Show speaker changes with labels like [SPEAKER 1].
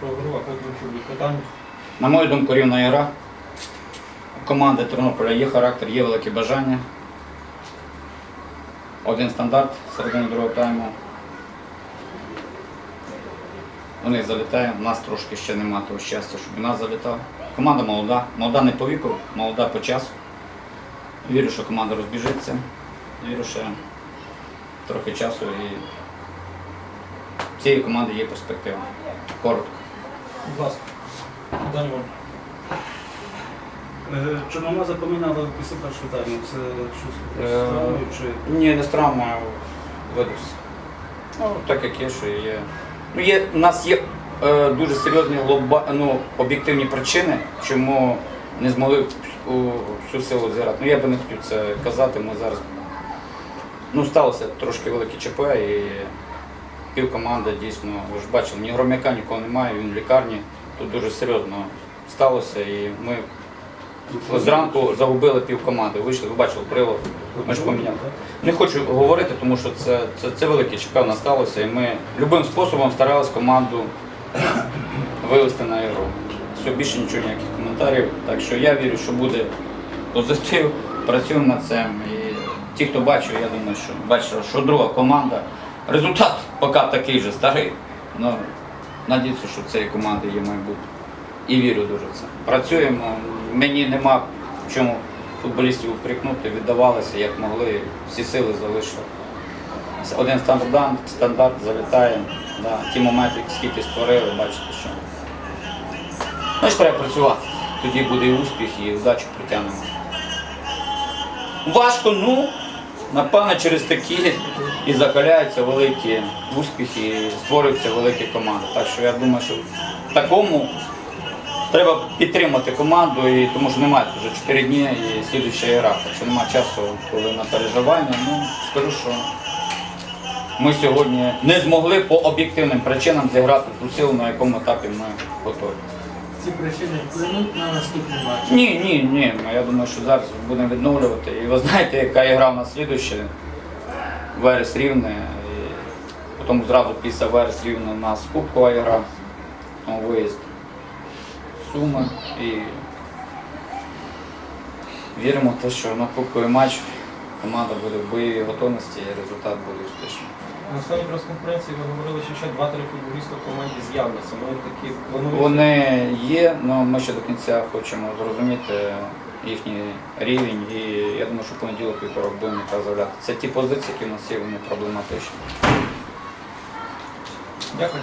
[SPEAKER 1] про гру, а потім будуть питання.
[SPEAKER 2] На мою думку, рівна гра. У команди Тернополя є характер, є велике бажання. Один стандарт середини другого тайму. У них залітає, у нас трошки ще нема того щастя, щоб у нас залітав. Команда молода, молода не по віку, молода по часу. Вірю, що команда розбіжиться. Вірю, що трохи часу і цієї команди є перспектива. Коротко.
[SPEAKER 1] Будь ласка. Дані вам.
[SPEAKER 3] Е, Чорномора запам'ятала після першого тайму. Це щось
[SPEAKER 2] Е,
[SPEAKER 3] з травмою чи
[SPEAKER 2] Ні, не з травмою видався. Ну, так як є, що є. Ну, є у нас є е, дуже серйозні глоба, ну, об'єктивні причини, чому не змогли у всю силу зіграти. Ну, я би не хотів це казати, ми зараз. Ну, сталося трошки велике ЧП і пів команди дійсно, ви ж бачили, ні громяка нікого немає, він в лікарні. Тут дуже серйозно сталося і ми зранку загубили пів команди. Вийшли, ви бачили прилад, ми ж поміняли. Не хочу говорити, тому що це, це, це велике нас сталося, і ми любим способом старалися команду вивести на ігру. Все, більше нічого, ніяких коментарів. Так що я вірю, що буде позитив, працюємо над цим. І ті, хто бачив, я думаю, що бачив, що друга команда. Результат поки такий же старий. Ну, надіюся, що в цієї команди є майбутнє. І вірю дуже в це. Працюємо. Мені нема в чому футболістів упрекнути, віддавалися як могли, всі сили залишили. Один стандарт, стандарт залітає. Да. Ті моменти, скільки створили, бачите, що. Ну, ж треба працювати. Тоді буде і успіх, і вдачу притягнемо. Важко, ну, напевно, через такі і закаляються великі успіхи, і створюються великі команди. Так що я думаю, що в такому треба підтримати команду, і, тому що немає вже 4 дні і слідуюча гра. Так що немає часу, коли на переживання. Ну, скажу, що ми сьогодні не змогли по об'єктивним причинам зіграти ту силу, на якому етапі ми готові.
[SPEAKER 1] Ці причини вплинуть на наступний матч.
[SPEAKER 2] Ні, ні, ні. Я думаю, що зараз будемо відновлювати. І ви знаєте, яка ігра в нас слідуюча. Верес рівне. І потім зразу після Верес рівне у нас кубкова гра, там виїзд Суми. І віримо в те, що на кубковий матч команда буде в бойовій готовності і результат буде успішним.
[SPEAKER 1] На останній прес-конференції ви говорили, що ще 2-3 футболіста в команді з'являться. Такі.
[SPEAKER 2] Вони є, але ми ще до кінця хочемо зрозуміти їхній рівень і я думаю, що в понеділок вівторок будемо якраз заявляти. Це ті позиції, які в нас є, вони проблематичні.
[SPEAKER 1] Дякую.